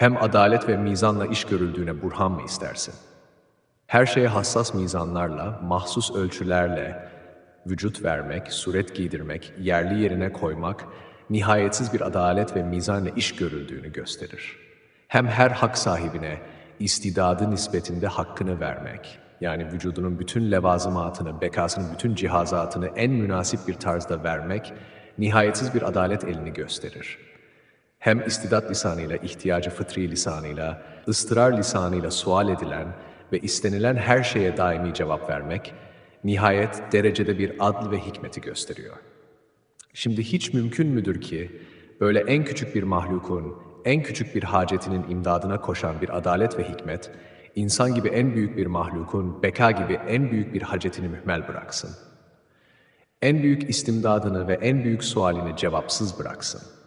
Hem adalet ve mizanla iş görüldüğüne burhan mı istersin? Her şeye hassas mizanlarla, mahsus ölçülerle vücut vermek, suret giydirmek, yerli yerine koymak, nihayetsiz bir adalet ve mizanla iş görüldüğünü gösterir. Hem her hak sahibine istidadı nispetinde hakkını vermek, yani vücudunun bütün levazımatını, bekasının bütün cihazatını en münasip bir tarzda vermek, nihayetsiz bir adalet elini gösterir. Hem istidat lisanıyla, ihtiyacı fıtri lisanıyla, ıstırar lisanıyla sual edilen ve istenilen her şeye daimi cevap vermek, nihayet derecede bir adl ve hikmeti gösteriyor. Şimdi hiç mümkün müdür ki böyle en küçük bir mahlukun, en küçük bir hacetinin imdadına koşan bir adalet ve hikmet, insan gibi en büyük bir mahlukun, beka gibi en büyük bir hacetini mühmel bıraksın. En büyük istimdadını ve en büyük sualini cevapsız bıraksın.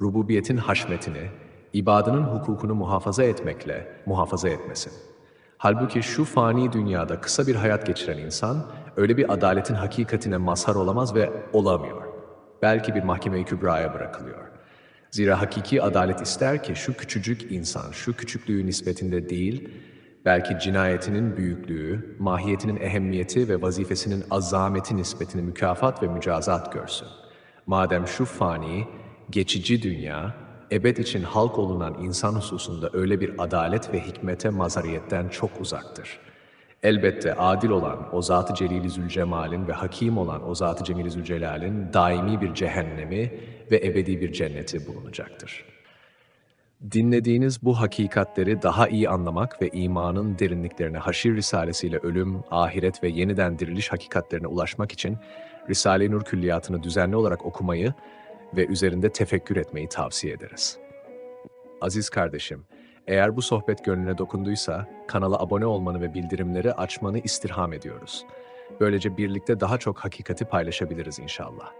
Rububiyetin haşmetini, ibadının hukukunu muhafaza etmekle muhafaza etmesin. Halbuki şu fani dünyada kısa bir hayat geçiren insan, öyle bir adaletin hakikatine mazhar olamaz ve olamıyor. Belki bir mahkeme-i kübraya bırakılıyor. Zira hakiki adalet ister ki şu küçücük insan, şu küçüklüğü nispetinde değil, belki cinayetinin büyüklüğü, mahiyetinin ehemmiyeti ve vazifesinin azameti nispetini mükafat ve mücazat görsün. Madem şu fani, geçici dünya, ebed için halk olunan insan hususunda öyle bir adalet ve hikmete mazhariyetten çok uzaktır. Elbette adil olan o Zat-ı Celil-i Zülcemal'in ve hakim olan o Zat-ı Cemil-i Zülcelal'in daimi bir cehennemi ve ebedi bir cenneti bulunacaktır. Dinlediğiniz bu hakikatleri daha iyi anlamak ve imanın derinliklerine Haşir Risalesiyle ölüm, ahiret ve yeniden diriliş hakikatlerine ulaşmak için Risale-i Nur külliyatını düzenli olarak okumayı ve üzerinde tefekkür etmeyi tavsiye ederiz. Aziz kardeşim, eğer bu sohbet gönlüne dokunduysa kanala abone olmanı ve bildirimleri açmanı istirham ediyoruz. Böylece birlikte daha çok hakikati paylaşabiliriz inşallah.